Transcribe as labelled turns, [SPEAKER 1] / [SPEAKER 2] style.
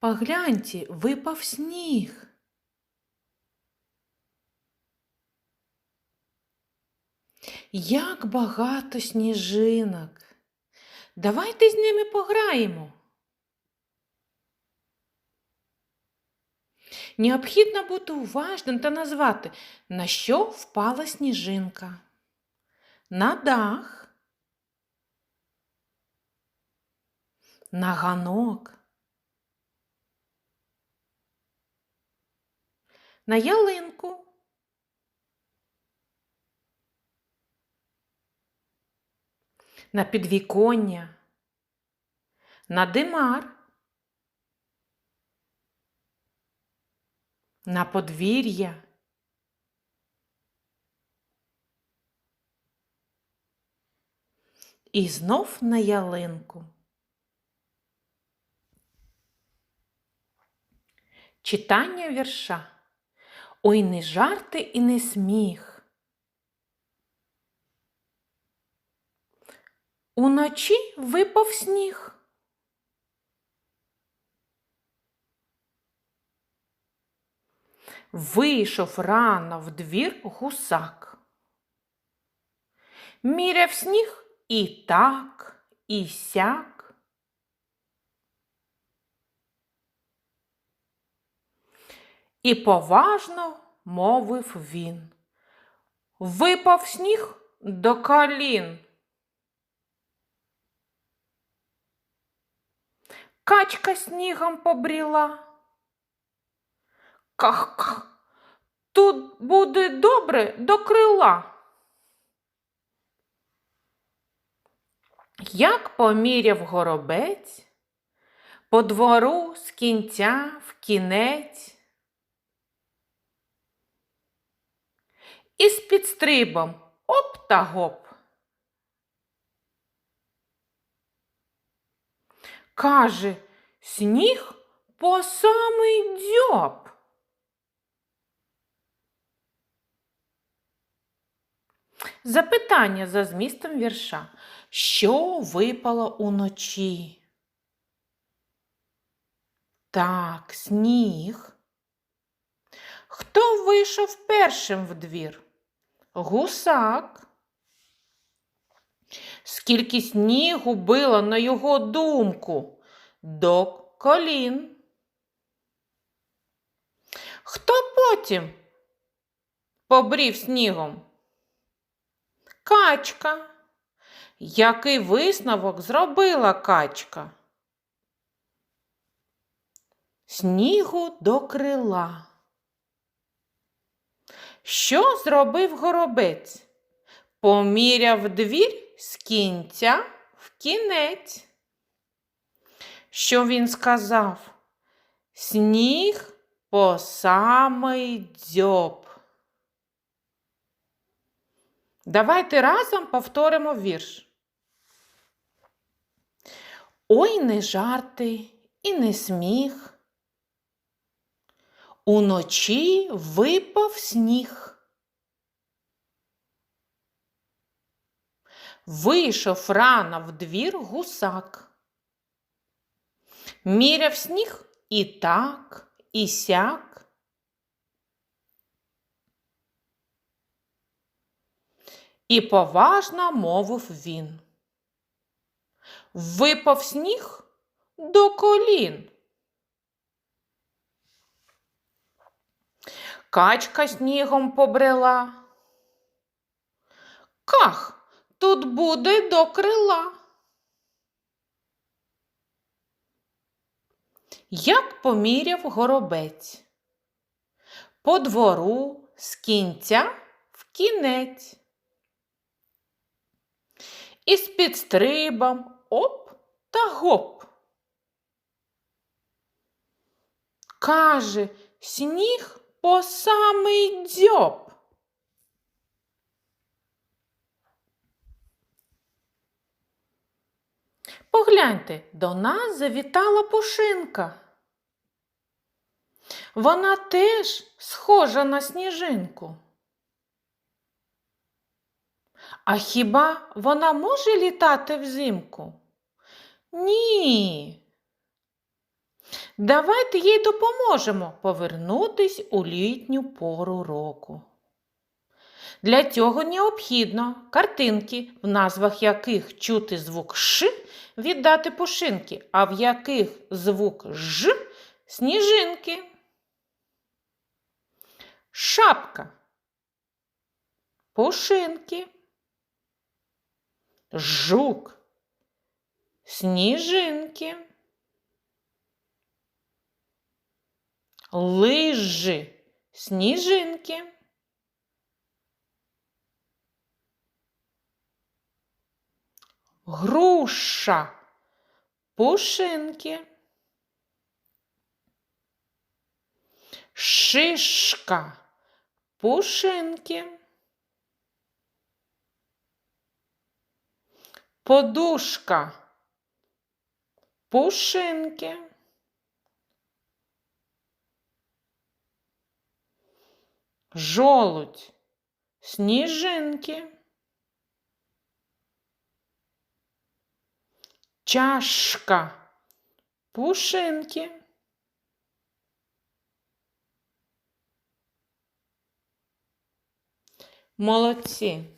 [SPEAKER 1] Погляньте, випав сніг. Як багато сніжинок. Давайте з ними пограємо. Необхідно бути уважним та назвати, на що впала сніжинка. На дах, на ганок, на ялинку, на підвіконня, на димар, на подвір'я. І знов на ялинку. Читання вірша. Ой, не жарти і не сміх. Уночі випав сніг. Вийшов рано в двір гусак. Міряв сніг і так, і сяк. І поважно мовив він. Випав сніг до колін. Качка снігом побріла. Ках-ках, тут буде добре до крила. Як поміряв горобець, по двору з кінця в кінець, і з підстрибом оп та гоп. Каже, сніг по самий дзьоб. Запитання за змістом вірша. Що випало уночі? Так, сніг. Хто вийшов першим в двір? Гусак. Скільки снігу било на його думку до колін. Хто потім побрів снігом? Качка. Який висновок зробила качка? Снігу до крила. Що зробив горобець? Поміряв двір з кінця в кінець. Що він сказав? Сніг по самий дзьоб. Давайте разом повторимо вірш. Ой не жарти і не сміх. Уночі випав сніг. Вийшов рано в двір гусак. Міряв сніг і так, і сяк. І поважно мовив він. Випав сніг до колін. Качка снігом побрела. Ках, тут буде до крила. Як поміряв горобець? По двору з кінця в кінець. І з підстрибом оп та гоп. Каже, сніг по самий дзьоб. Погляньте, до нас завітала пушинка. Вона теж схожа на сніжинку. А хіба вона може літати взимку? Ні. Давайте їй допоможемо повернутись у літню пору року. Для цього необхідно картинки, в назвах яких чути звук Ш, віддати пушинки, а в яких звук Ж сніжинки. Шапка. Пушинки. Жук. Сніжинки. Лижі. Сніжинки. Груша. Пушинки. Шишка. Пушинки. Подушка. Пушинки. Жолудь. Сніжинки. Чашка. Пушинки. Молодці.